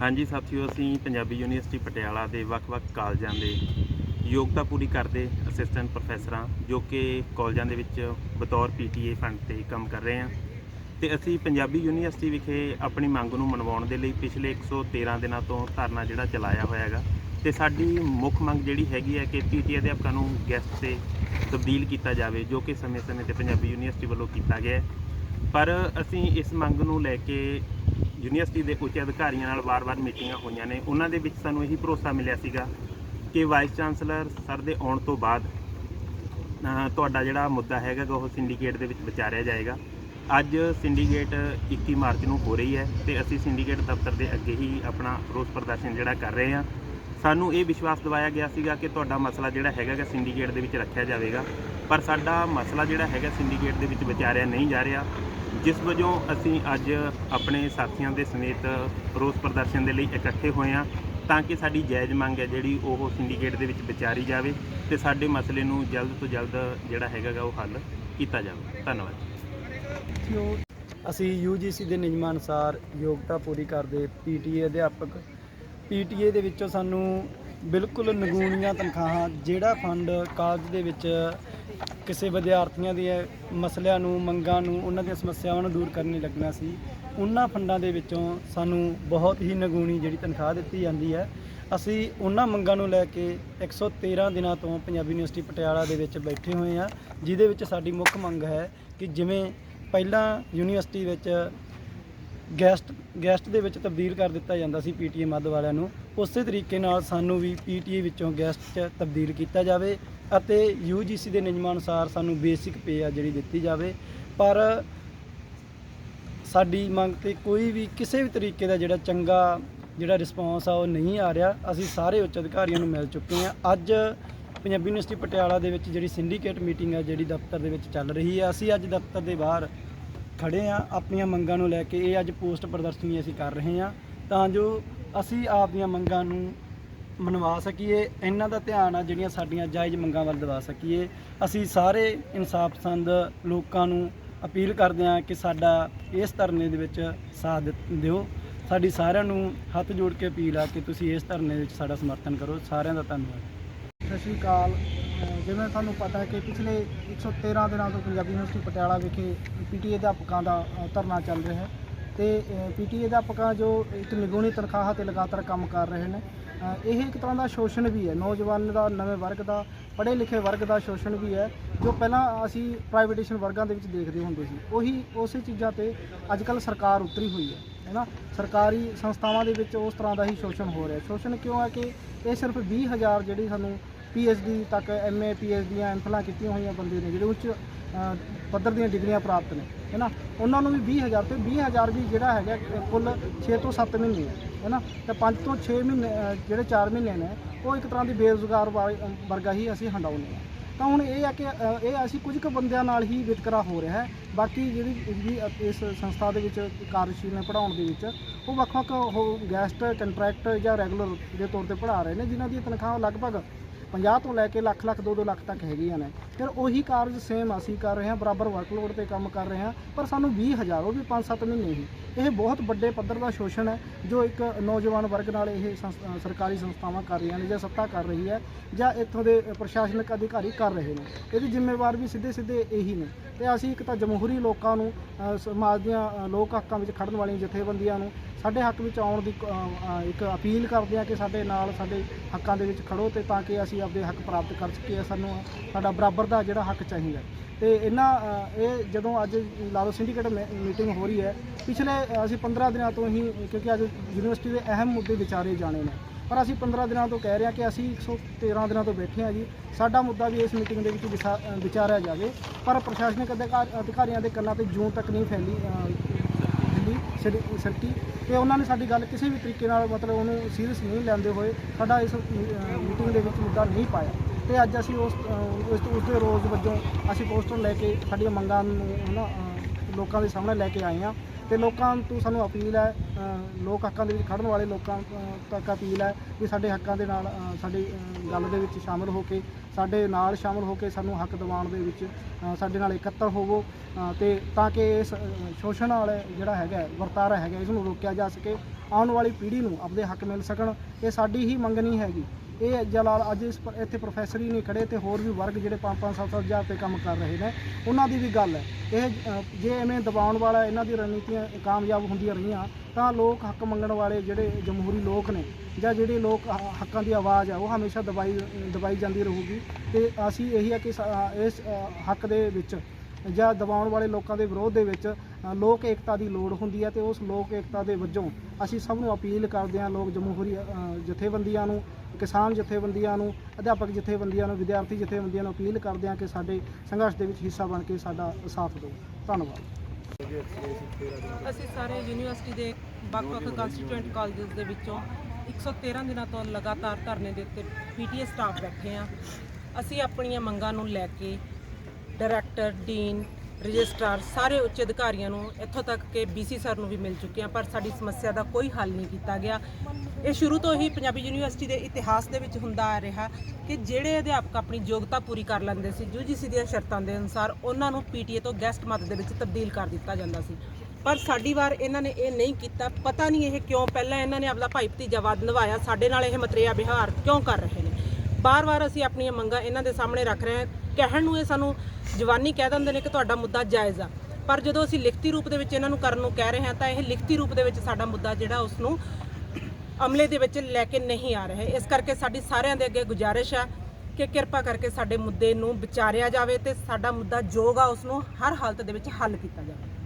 ਹਾਂਜੀ ਸਾਥੀਓ ਅਸੀਂ ਪੰਜਾਬੀ ਯੂਨੀਵਰਸਿਟੀ ਪਟਿਆਲਾ ਦੇ ਵੱਖ-ਵੱਖ ਕਾਲਜਾਂ ਦੇ ਯੋਗਤਾ ਪੂਰੀ ਕਰਦੇ ਅਸਿਸਟੈਂਟ ਪ੍ਰੋਫੈਸਰਾਂ ਜੋ ਕਿ ਕਾਲਜਾਂ ਦੇ ਵਿੱਚ ਬਤੌਰ ਪੀਟੀਏ ਫੰਡ ਤੇ ਕੰਮ ਕਰ ਰਹੇ ਹਾਂ ਤੇ ਅਸੀਂ ਪੰਜਾਬੀ ਯੂਨੀਵਰਸਿਟੀ ਵਿਖੇ ਆਪਣੀ ਮੰਗ ਨੂੰ ਮਨਵਾਉਣ ਦੇ ਲਈ ਪਿਛਲੇ 113 ਦਿਨਾਂ ਤੋਂ ਧਰਨਾ ਜਿਹੜਾ ਚਲਾਇਆ ਹੋਇਆ ਹੈਗਾ। ਤੇ ਸਾਡੀ ਮੁੱਖ ਮੰਗ ਜਿਹੜੀ ਹੈਗੀ ਹੈ ਕਿ ਪੀਟੀਏ ਅਧਿਆਪਕਾਂ ਨੂੰ ਗੈਸਟ ਤੇ ਤਬਦੀਲ ਕੀਤਾ ਜਾਵੇ, ਜੋ ਕਿ ਸਮੇਂ-ਸਮੇਂ ਤੇ ਪੰਜਾਬੀ ਯੂਨੀਵਰਸਿਟੀ ਵੱਲੋਂ ਕੀਤਾ ਗਿਆ ਪਰ ਅਸੀਂ ਇਸ ਮੰਗ ਨੂੰ ਲੈ ਕੇ ਯੂਨੀਵਰਸਿਟੀ ਦੇ ਉੱਚ ਅਧਿਕਾਰੀਆਂ ਨਾਲ ਵਾਰ-ਵਾਰ ਮੀਟਿੰਗਾਂ ਹੋਈਆਂ ਨੇ। ਉਹਨਾਂ ਦੇ ਵਿੱਚ ਸਾਨੂੰ ਇਹੀ ਭਰੋਸਾ ਮਿਲਿਆ ਸੀਗਾ ਕਿ ਵਾਈਸ ਚਾਂਸਲਰ ਸਰ ਦੇ ਆਉਣ ਤੋਂ ਬਾਅਦ ਤੁਹਾਡਾ ਜਿਹੜਾ ਮੁੱਦਾ ਹੈਗਾ ਉਹ ਸਿੰਡੀਕੇਟ ਦੇ ਵਿੱਚ ਵਿਚਾਰਿਆ ਜਾਏਗਾ। ਅੱਜ ਸਿੰਡੀਕੇਟ 21 ਮਾਰਚ ਨੂੰ ਹੋ ਰਹੀ ਹੈ ਤੇ ਅਸੀਂ ਸਿੰਡੀਕੇਟ ਦਫ਼ਤਰ ਦੇ ਅੱਗੇ ਹੀ ਆਪਣਾ ਰੋਸ ਪ੍ਰਦਰਸ਼ਨ ਜਿਹੜਾ ਕਰ ਰਹੇ ਹਾਂ। ਸਾਨੂੰ ਇਹ ਵਿਸ਼ਵਾਸ ਦਿਵਾਇਆ ਗਿਆ ਸੀਗਾ ਕਿ ਤੁਹਾਡਾ ਮਸਲਾ ਜਿਹੜਾ ਹੈਗਾ ਸਿੰਡੀਕੇਟ ਦੇ ਵਿੱਚ ਰੱਖਿਆ ਜਾਵੇਗਾ। ਪਰ ਸਾਡਾ ਮਸਲਾ ਜਿਹੜਾ ਹੈਗਾ ਸਿੰਡੀਕੇਟ ਦੇ ਵਿੱਚ ਵਿਚਾਰਿਆ ਨਹੀਂ ਜਾ ਰਿਹਾ। ਜਿਸ ਵਜੋਂ ਅਸੀਂ ਅੱਜ ਆਪਣੇ ਸਾਥੀਆਂ ਦੇ ਸਮੇਤ ਰੋਸ ਪ੍ਰਦਰਸ਼ਨ ਦੇ ਲਈ ਇਕੱਠੇ ਹੋਏ ਹਾਂ। ਤਾਂ ਕਿ ਸਾਡੀ ਜਾਇਜ਼ ਮੰਗ ਹੈ ਜਿਹੜੀ ਉਹ ਸਿੰਡੀਕੇਟ ਦੇ ਵਿੱਚ ਵਿਚਾਰੀ ਜਾਵੇ ਤੇ ਸਾਡੇ ਮਸਲੇ ਨੂੰ ਜਲਦ ਤੋਂ ਜਲਦ ਜਿਹੜਾ ਹੈਗਾ ਉਹ ਹੱਲ ਕੀਤਾ ਜਾਵੇ। ਧੰਨਵਾਦ। ਸਾਥੀਓ ਅਸੀਂ UGC ਦੇ ਨਿਯਮਾਂ ਅਨੁਸਾਰ ਯੋਗਤਾ ਪੂਰੀ ਕਰਦੇ ਪੀਟੀਏ ਅਧਿਆਪਕ। ਪੀਟੀਏ ਦੇ ਵਿੱਚੋਂ ਸਾਨੂੰ ਬਿਲਕੁਲ ਨਗੂਣੀਆਂ ਤਨਖਾਹਾਂ ਜਿਹੜਾ ਫੰਡ ਕਾਲਜ ਦੇ ਵਿੱਚ ਕਿਸੇ ਵਿਦਿਆਰਥੀਆਂ ਦੇ ਮਸਲਿਆਂ ਨੂੰ, ਮੰਗਾਂ ਨੂੰ, ਉਹਨਾਂ ਦੀਆਂ ਸਮੱਸਿਆਵਾਂ ਨੂੰ ਦੂਰ ਕਰਨ ਲਈ ਲੱਗਣਾ ਸੀ। ਉਹਨਾਂ ਫੰਡਾਂ ਦੇ ਵਿੱਚੋਂ ਸਾਨੂੰ ਬਹੁਤ ਹੀ ਨਗੂਣੀ ਜਿਹੜੀ ਤਨਖਾਹ ਦਿੱਤੀ ਜਾਂਦੀ ਹੈ। ਅਸੀਂ ਉਹਨਾਂ ਮੰਗਾਂ ਨੂੰ ਲੈ ਕੇ 113 ਦਿਨਾਂ ਤੋਂ ਪੰਜਾਬੀ ਯੂਨੀਵਰਸਿਟੀ ਪਟਿਆਲਾ ਦੇ ਵਿੱਚ ਬੈਠੇ ਹੋਏ ਹਾਂ, ਜਿਹਦੇ ਵਿੱਚ ਸਾਡੀ ਮੁੱਖ ਮੰਗ ਹੈ ਕਿ ਜਿਵੇਂ ਪਹਿਲਾਂ ਯੂਨੀਵਰਸਿਟੀ ਵਿੱਚ ਗੈਸਟ ਗੈਸਟ ਦੇ ਵਿੱਚ ਤਬਦੀਲ ਕਰ ਦਿੱਤਾ ਜਾਂਦਾ ਸੀ ਪੀਟੀਏ ਮੱਧ ਵਾਲਿਆਂ ਨੂੰ, ਉਸੇ ਤਰੀਕੇ ਨਾਲ ਸਾਨੂੰ ਵੀ ਪੀਟੀਏ ਵਿੱਚੋਂ ਗੈਸਟ 'ਚ ਤਬਦੀਲ ਕੀਤਾ ਜਾਵੇ ਅਤੇ ਯੂਜੀਸੀ ਦੇ ਨਿਯਮਾਂ ਅਨੁਸਾਰ ਸਾਨੂੰ ਬੇਸਿਕ ਪੇ ਆ ਜਿਹੜੀ ਦਿੱਤੀ ਜਾਵੇ। ਪਰ ਸਾਡੀ ਮੰਗ ਤੇ ਕੋਈ ਵੀ ਕਿਸੇ ਵੀ ਤਰੀਕੇ ਦਾ ਜਿਹੜਾ ਚੰਗਾ ਜਿਹੜਾ ਰਿਸਪੌਂਸ ਆ ਉਹ ਨਹੀਂ ਆ ਰਿਹਾ। ਅਸੀਂ ਸਾਰੇ ਉੱਚ ਅਧਿਕਾਰੀਆਂ ਨੂੰ ਮਿਲ ਚੁੱਕੇ ਹਾਂ। ਅੱਜ ਪੰਜਾਬੀ ਯੂਨੀਵਰਸਿਟੀ ਪਟਿਆਲਾ ਦੇ ਵਿੱਚ ਜਿਹੜੀ ਸਿੰਡੀਕੇਟ ਮੀਟਿੰਗ ਆ, ਜਿਹੜੀ ਦਫ਼ਤਰ ਦੇ ਵਿੱਚ ਚੱਲ ਰਹੀ ਹੈ ਅਸੀਂ ਅੱਜ ਦਫ਼ਤਰ ਦੇ ਬਾਹਰ ਖੜੇ ਆ ਆਪਣੀਆਂ ਮੰਗਾਂ ਨੂੰ ਲੈ ਕੇ ਇਹ ਅੱਜ ਪੋਸਟ ਪ੍ਰਦਰਸ਼ਨੀ ਅਸੀਂ ਕਰ ਰਹੇ ਹਾਂ। ਤਾਂ ਜੋ ਅਸੀਂ ਆਪ ਦੀਆਂ ਮੰਗਾਂ ਨੂੰ ਮਨਵਾ ਸਕੀਏ, ਇਹਨਾਂ ਦਾ ਧਿਆਨ ਆ ਜਿਹੜੀਆਂ ਸਾਡੀਆਂ ਜਾਇਜ਼ ਮੰਗਾਂ ਵੱਲ ਦਿਵਾ ਸਕੀਏ। ਅਸੀਂ ਸਾਰੇ ਇਨਸਾਫ ਪਸੰਦ ਲੋਕਾਂ ਨੂੰ ਅਪੀਲ ਕਰਦੇ ਹਾਂ ਕਿ ਸਾਡਾ ਇਸ ਧਰਨੇ ਦੇ ਵਿੱਚ ਸਾਥ ਦਿੱ- ਦਿਓ। ਸਾਡੀ ਸਾਰਿਆਂ ਨੂੰ ਹੱਥ ਜੋੜ ਕੇ ਅਪੀਲ ਆ ਕਿ ਤੁਸੀਂ ਇਸ ਧਰਨੇ ਵਿੱਚ ਸਾਡਾ ਸਮਰਥਨ ਕਰੋ। ਸਾਰਿਆਂ ਦਾ ਧੰਨਵਾਦ। ਸਤਿ ਸ਼੍ਰੀ ਅਕਾਲ। ਜਿਵੇਂ ਤੁਹਾਨੂੰ ਪਤਾ ਹੈ ਕਿ ਪਿਛਲੇ 113 ਦਿਨਾਂ ਤੋਂ ਪੰਜਾਬੀ ਯੂਨੀਵਰਸਿਟੀ ਪਟਿਆਲਾ ਵਿਖੇ ਪੀਟੀਏ ਅਧਿਆਪਕਾਂ ਦਾ ਧਰਨਾ ਚੱਲ ਰਿਹਾ ਹੈ। ਤੇ ਪੀਟੀਏ ਅਧਿਆਪਕਾਂ ਜੋ ਇੱਕ ਨਿਗੂਣੀ ਤਨਖਾਹ ਤੇ ਲਗਾਤਾਰ ਕੰਮ ਕਰ ਰਹੇ ਨੇ। ਇਹ ਇੱਕ ਤਰ੍ਹਾਂ ਦਾ ਸ਼ੋਸ਼ਣ ਵੀ ਹੈ। ਨੌਜਵਾਨ ਦਾ ਨਵੇਂ ਵਰਗ ਦਾ ਪੜ੍ਹੇ ਲਿਖੇ ਵਰਗ ਦਾ ਸ਼ੋਸ਼ਣ ਵੀ ਹੈ ਜੋ ਪਹਿਲਾਂ ਅਸੀਂ ਪ੍ਰਾਈਵੇਟੇਸ਼ਨ ਵਰਗਾਂ ਦੇ ਵਿੱਚ ਦੇਖਦੇ ਹੁੰਦੇ ਸੀ। ਉਹੀ ਉਸੇ ਚੀਜ਼ਾਂ ਤੇ ਅੱਜ ਕੱਲ ਸਰਕਾਰ ਉਤਰੀ ਹੋਈ ਹੈ ਹੈ ਨਾ ਸਰਕਾਰੀ ਸੰਸਥਾਵਾਂ ਦੇ ਵਿੱਚ ਉਸ ਤਰ੍ਹਾਂ ਦਾ ਹੀ ਸ਼ੋਸ਼ਣ ਹੋ ਰਿਹਾ ਸ਼ੋਸ਼ਣ ਕਿਉਂ ਹੈ ਕਿ ਇਹ ਸਿਰਫ 20000 ਜਿਹੜੀ ਸਾਨੂੰ ਪੀਐਚਡੀ ਤੱਕ ਐਮਏ ਪੀਐਚਡੀਆਂ ਐਮਫਲਾਂ ਕੀਤੀਆਂ ਹੋਈਆਂ ਬੰਦੇ ਨੇ ਜਿਹੜੇ ਉੱਚ ਅ, ਪੱਧਰ ਦੀਆਂ ਡਿਗਰੀਆਂ ਪ੍ਰਾਪਤ ਨੇ, ਹੈ ਨਾ? ਉਹਨਾਂ ਨੂੰ ਵੀ 20000 ਤੇ 20000 ਵੀ ਜਿਹੜਾ ਹੈਗਾ ਕੁੱਲ 6 ਤੋਂ 7 ਮਹੀਨੇ, ਹੈ ਹੈ ਨਾ? ਤੇ 5 ਤੋਂ 6 ਮਹੀਨੇ ਜਿਹੜੇ 4 ਮਹੀਨੇ ਨੇ, ਉਹ ਇੱਕ ਤਰ੍ਹਾਂ ਦੀ ਬੇਰੁਜ਼ਗਾਰ ਵਾਲੀ- ਵਰਗਾ ਹੀ ਅਸੀਂ ਹੰਡਾਉਂਦੇ ਹਾਂ। ਤਾਂ ਹੁਣ ਇਹ ਹੈ ਕਿ ਇਹ ਅਸੀਂ ਕੁਝ ਕੁ ਬੰਦਿਆਂ ਨਾਲ ਹੀ ਵਿਤਕਰਾ ਹੋ ਰਿਹਾ ਹੈ। ਬਾਕੀ ਜਿਹੜੀ ਜਿਹੜੀ ਇਸ ਸੰਸਥਾ ਦੇ ਵਿੱਚ ਕਾਰਜਸ਼ੀਲ ਨੇ ਪੜਾਉਣ ਦੇ ਵਿੱਚ, ਉਹ ਵੱਖ-ਵੱਖ ਉਹ ਗੈਸਟ ਕੰਟਰੈਕਟ ਜਾਂ ਰੈਗੂਲਰ ਦੇ ਤੌਰ ਤੇ ਪੜ੍ਹਾ ਰਹੇ ਨੇ, ਜਿਨ੍ਹਾਂ ਦੀ ਤਨਖਾਹ ਲਗਭਗ 50 ਤੋਂ ਲੈ ਕੇ ਲੱਖ ਲੱਖ 2-2 ਲੱਖ ਤੱਕ ਹੈਗੀਆਂ ਨੇ। ਫਿਰ ਉਹੀ ਕਾਰਜ ਸੇਮ ਅਸੀਂ ਕਰ ਰਹੇ ਹਾਂ, ਬਰਾਬਰ ਵਰਕਲੋਡ ਤੇ ਕੰਮ ਕਰ ਰਹੇ ਹਾਂ, ਪਰ ਸਾਨੂੰ 20000 ਉਹ ਵੀ 5-7 ਮਹੀਨੇ ਹੀ। ਇਹ ਬਹੁਤ ਵੱਡੇ ਪੱਧਰ ਦਾ ਸ਼ੋਸ਼ਣ ਹੈ, ਜੋ ਇੱਕ ਨੌਜਵਾਨ ਵਰਗ ਨਾਲ ਇਹ ਸੰਸ- ਸਰਕਾਰੀ ਸੰਸਥਾਵਾਂ ਕਰ ਰਹੀਆਂ ਨੇ ਜਾਂ ਸੱਤਾ ਕਰ ਰਹੀ ਹੈ ਜਾਂ ਇੱਥੋਂ ਦੇ ਪ੍ਰਸ਼ਾਸਨਿਕ ਅਧਿਕਾਰੀ ਕਰ ਰਹੇ ਨੇ। ਇਹਦੀ ਜ਼ਿੰਮੇਵਾਰ ਵੀ ਸਿੱਧੇ ਸਿੱਧੇ ਇਹੀ ਨੇ। ਤੇ ਅਸੀਂ ਇੱਕ ਤਾਂ ਜਮਹੂਰੀ ਲੋਕਾਂ ਨੂੰ ਸਮਾਜ ਦੀਆਂ ਲੋਕ ਹੱਕਾਂ ਵਿੱਚ ਖੜਨ ਵਾਲੀਆਂ ਜਥੇਬੰਦੀਆਂ ਨੂੰ ਸਾਡੇ ਹੱਕ ਵਿੱਚ ਆਉਣ ਦੀ ਅ, ਅ, ਇੱਕ ਅਪੀਲ ਕਰਦੇ ਹਾਂ ਕਿ ਸਾਡੇ ਨਾਲ ਸਾਡੇ ਹੱਕਾਂ ਦੇ ਵਿੱਚ ਖੜੋ ਤੇ ਤਾਂ ਕਿ ਅਸੀਂ ਆਪਣੇ ਹੱਕ ਪ੍ਰਾਪਤ ਕਰ ਸਕੀਏ ਸਾਨੂੰ ਸਾਡਾ ਬਰਾਬਰ ਦਾ ਜਿਹੜਾ ਹੱਕ ਚਾਹੀਦਾ। ਤੇ ਇਹਨਾਂ ਅ, ਇਹ ਜਦੋਂ ਅੱਜ ਲਾਲੋ ਸਿੰਡੀਕੇਟ ਮੀ- ਮੀਟਿੰਗ ਹੋ ਰਹੀ ਹੈ ਪਿਛਲੇ ਅ, ਅਸੀਂ 15 ਦਿਨਾਂ ਤੋਂ ਹੀ ਕਿਉਂਕਿ ਅੱਜ ਯੂਨੀਵਰਸਿਟੀ ਦੇ ਅਹਿਮ ਮੁੱਦੇ ਵਿਚਾਰੇ ਜਾਣੇ ਨੇ। ਪਰ ਅਸੀਂ 15 ਦਿਨਾਂ ਤੋਂ ਕਹਿ ਰਹੇ ਹਾਂ ਕਿ ਅਸੀਂ 113 ਦਿਨਾਂ ਤੋਂ ਬੈਠੇ ਹਾਂ ਜੀ। ਸਾਡਾ ਮੁੱਦਾ ਵੀ ਇਸ ਮੀਟਿੰਗ ਦੇ ਵਿੱਚ ਵਿਸਾ- ਅ, ਵਿਚਾਰਿਆ ਜਾਵੇ। ਪਰ ਪ੍ਰਸ਼ਾਸਨਿਕ ਅਧਿਕਾਰ ਅਧਿਕਾਰੀਆਂ ਦੇ ਕੰਨਾਂ ਤੇ ਜੂੰ ਤੱਕ ਨਹੀਂ ਫੈਲੀ ਅ, ਸਿਰ- ਸਿਰਕੀ ਤੇ ਉਹਨਾਂ ਨੇ ਸਾਡੀ ਗੱਲ ਕਿਸੇ ਵੀ ਤਰੀਕੇ ਨਾਲ ਮਤਲਬ ਉਹਨੂੰ ਸੀਰੀਅਸ ਨਹੀਂ ਲੈਂਦੇ ਹੋਏ ਸਾਡਾ ਇਸ ਮੀ- ਮੀਟਿੰਗ ਦੇ ਵਿੱਚ ਮੁੱਦਾ ਨਹੀਂ ਪਾਇਆ। ਤੇ ਅੱਜ ਅਸੀਂ ਉਸ ਅ, ਉਸ ਉਸ ਦੇ ਰੋਜ਼ ਵਜੋਂ ਅਸੀਂ ਪੋਸਟਰ ਲੈ ਕੇ ਸਾਡੀਆਂ ਮੰਗਾਂ ਨੂੰ ਹਨਾ ਅ, ਲੋਕਾਂ ਦੇ ਸਾਹਮਣੇ ਲੈ ਕੇ ਆਏ ਹਾਂ। ਤੇ ਲੋਕਾਂ ਤੋਂ ਸਾਨੂੰ ਅਪੀਲ ਹੈ ਲੋਕ ਹੱਕਾਂ ਦੇ ਵਿੱਚ ਖੜਨ ਵਾਲੇ ਲੋਕਾਂ ਤੱਕ ਅਪੀਲ ਹੈ ਵੀ ਸਾਡੇ ਹੱਕਾਂ ਦੇ ਨਾਲ ਸਾਡੀ ਗੱਲ ਦੇ ਵਿੱਚ ਸ਼ਾਮਲ ਹੋ ਕੇ ਸਾਡੇ ਨਾਲ ਸ਼ਾਮਲ ਹੋ ਕੇ ਸਾਨੂੰ ਹੱਕ ਦਿਵਾਉਣ ਦੇ ਵਿੱਚ ਸਾਡੇ ਨਾਲ ਇਕੱਤਰ ਹੋਵੋ ਅ, ਤੇ ਤਾਂ ਕਿ ਇਸ ਸ਼ੋਸ਼ਣ ਵਾਲੇ ਜਿਹੜਾ ਹੈਗਾ ਵਰਤਾਰਾ ਹੈਗਾ ਇਸ ਨੂੰ ਰੋਕਿਆ ਜਾ ਸਕੇ ਆਉਣ ਵਾਲੀ ਪੀੜ੍ਹੀ ਨੂੰ ਆਪਦੇ ਹੱਕ ਮਿਲ ਸਕਣ ਇਹ ਸਾਡੀ ਹੀ ਮੰਗ ਨਹੀਂ ਹੈਗੀ। ਇਹ ਜਲਾਲ ਅੱਜ ਇਸ ਪ- ਇੱਥੇ ਪ੍ਰੋਫੈਸਰ ਹੀ ਨਹੀਂ ਖੜੇ ਤੇ ਹੋਰ ਵੀ ਵਰਗ ਜਿਹੜੇ 5-5 7-7 ਹਜ਼ਾਰ ਤੇ ਕੰਮ ਕਰ ਰਹੇ ਨੇ। ਉਹਨਾਂ ਦੀ ਵੀ ਗੱਲ ਹੈ। ਇਹ ਅ, ਜੇ ਐਵੇਂ ਦਬਾਉਣ ਵਾਲਾ ਇਹਨਾਂ ਦੀ ਰਣਨੀਤੀਆਂ ਕਾਮਯਾਬ ਹੁੰਦੀਆਂ ਰਹੀਆਂ ਤਾਂ ਲੋਕ ਹੱਕ ਮੰਗਣ ਵਾਲੇ ਜਿਹੜੇ ਜਮਹੂਰੀ ਲੋਕ ਨੇ ਜਾਂ ਜਿਹੜੇ ਲੋਕ ਹ- ਹੱਕਾਂ ਦੀ ਆਵਾਜ਼ ਆ ਉਹ ਹਮੇਸ਼ਾ ਦਬਾਈ ਦਬਾਈ ਜਾਂਦੀ ਰਹੂਗੀ। ਤੇ ਅਸੀਂ ਇਹੀ ਹੈ ਕਿ ਸਾ- ਇਸ ਅ, ਹੱਕ ਦੇ ਵਿੱਚ ਜਾਂ ਦਬਾਉਣ ਵਾਲੇ ਲੋਕਾਂ ਦੇ ਵਿਰੋਧ ਦੇ ਵਿੱਚ ਲੋਕ ਏਕਤਾ ਦੀ ਲੋੜ ਹੁੰਦੀ ਹੈ ਤੇ ਉਸ ਲੋਕ ਏਕਤਾ ਦੇ ਵਜੋਂ ਅਸੀਂ ਸਭ ਨੂੰ ਅਪੀਲ ਕਰਦੇ ਹਾਂ ਲੋਕ ਜਮਹੂਰੀ ਜਥੇਬੰਦੀਆਂ ਨੂੰ, ਕਿਸਾਨ ਜਥੇਬੰਦੀਆਂ ਨੂੰ, ਅਧਿਆਪਕ ਜਥੇਬੰਦੀਆਂ ਨੂੰ, ਵਿਦਿਆਰਥੀ ਜਥੇਬੰਦੀਆਂ ਨੂੰ ਅਪੀਲ ਕਰਦੇ ਹਾਂ ਕਿ ਸਾਡੇ ਸੰਘਰਸ਼ ਦੇ ਵਿੱਚ ਹਿੱਸਾ ਬਣ ਕੇ ਸਾਡਾ ਸਾਥ ਦਿਓ। ਧੰਨਵਾਦ। ਅਸੀਂ ਸਾਰੇ ਯੂਨੀਵਰਸਿਟੀ ਦੇ ਵੱਖ-ਵੱਖ ਕੰਸਟੀਟਿਊਐਂਟ ਕਾਲਜਸ ਦੇ ਵਿੱਚੋਂ 113 ਦਿਨਾਂ ਤੋਂ ਲਗਾਤਾਰ ਧਰਨੇ ਦੇ ਉੱਤੇ ਪੀਟੀਏ ਸਟਾਫ ਬੈਠੇ ਆ ਅਸੀਂ ਆਪਣੀਆਂ ਮੰਗਾਂ ਨੂੰ ਲੈ ਕੇ ਡਾਇਰੈਕਟਰ ਡੀਨ ਰਜਿਸਟਰਾਰ ਸਾਰੇ ਉੱਚ ਅਧਿਕਾਰੀਆਂ ਨੂੰ ਇੱਥੋਂ ਤੱਕ ਕਿ ਬੀਸੀ ਸਰ ਨੂੰ ਵੀ ਮਿਲ ਚੁੱਕੇ ਆ, ਪਰ ਸਾਡੀ ਸਮੱਸਿਆ ਦਾ ਕੋਈ ਹੱਲ ਨਹੀਂ ਕੀਤਾ ਗਿਆ। ਇਹ ਸ਼ੁਰੂ ਤੋਂ ਹੀ ਪੰਜਾਬੀ ਯੂਨੀਵਰਸਿਟੀ ਦੇ ਇਤਿਹਾਸ ਦੇ ਵਿੱਚ ਹੁੰਦਾ ਆ ਰਿਹਾ ਕਿ ਜਿਹੜੇ ਅਧਿਆਪਕ ਆਪਣੀ ਯੋਗਤਾ ਪੂਰੀ ਕਰ ਲੈਂਦੇ ਸੀ ਯੂਜੀਸੀ ਦੀਆਂ ਸ਼ਰਤਾਂ ਦੇ ਅਨੁਸਾਰ ਉਹਨਾਂ ਨੂੰ ਪੀਟੀਏ ਤੋਂ ਗੈਸਟ ਮਦ ਦੇ ਵਿੱਚ ਤਬਦੀਲ ਕਰ ਦਿੱਤਾ ਜਾਂਦਾ ਸੀ। ਪਰ ਸਾਡੀ ਵਾਰ ਇਹਨਾਂ ਨੇ ਇਹ ਨਹੀਂ ਕੀਤਾ। ਪਤਾ ਨਹੀਂ ਇਹ ਕਿਉਂ ਪਹਿਲਾਂ ਇਹਨਾਂ ਨੇ ਆਪਦਾ ਭਾਈ ਭਤੀਜਾਵਾਦ ਨਿਭਾਇਆ। ਸਾਡੇ ਨਾਲ ਇਹ ਮਤਰੇਆ ਵਿਹਾਰ ਕਿਉਂ ਕਰ ਰਹੇ? ਬਾਰ-ਬਾਰ ਅਸੀਂ ਆਪਣੀਆਂ ਮੰਗਾਂ ਇਹਨਾਂ ਦੇ ਸਾਹਮਣੇ ਰੱਖ ਰਹੇ ਹਾਂ। ਕਹਿਣ ਨੂੰ ਇਹ ਸਾਨੂੰ ਜਵਾਨੀ ਕਹਿ ਦਿੰਦੇ ਨੇ ਕਿ ਤੁਹਾਡਾ ਮੁੱਦਾ ਜਾਇਜ਼ ਆ। ਪਰ ਜਦੋਂ ਅਸੀਂ ਲਿਖਤੀ ਰੂਪ ਦੇ ਵਿੱਚ ਇਹਨਾਂ ਨੂੰ ਕਰਨ ਨੂੰ ਕਹਿ ਰਹੇ ਹਾਂ ਤਾਂ ਇਹ ਲਿਖਤੀ ਰੂਪ ਦੇ ਵਿੱਚ ਸਾਡਾ ਮੁੱਦਾ ਜਿਹੜਾ ਉਸ ਨੂੰ ਅਮਲੇ ਦੇ ਵਿੱਚ ਲੈ ਕੇ ਨਹੀਂ ਆ ਰਿਹਾ। ਇਸ ਕਰਕੇ ਸਾਡੀ ਸਾਰਿਆਂ ਦੇ ਅੱਗੇ ਗੁਜ਼ਾਰਿਸ਼ ਆ ਕਿ ਕਿਰਪਾ ਕਰਕੇ ਸਾਡੇ ਮੁੱਦੇ ਨੂੰ ਵਿਚਾਰਿਆ ਜਾਵੇ ਤੇ ਸਾਡਾ ਮੁੱਦਾ ਜੋਗ ਆ, ਉਸ ਨੂੰ ਹਰ ਹਾਲਤ ਦੇ ਵਿੱਚ ਹੱਲ ਕੀਤਾ ਜਾਵੇ।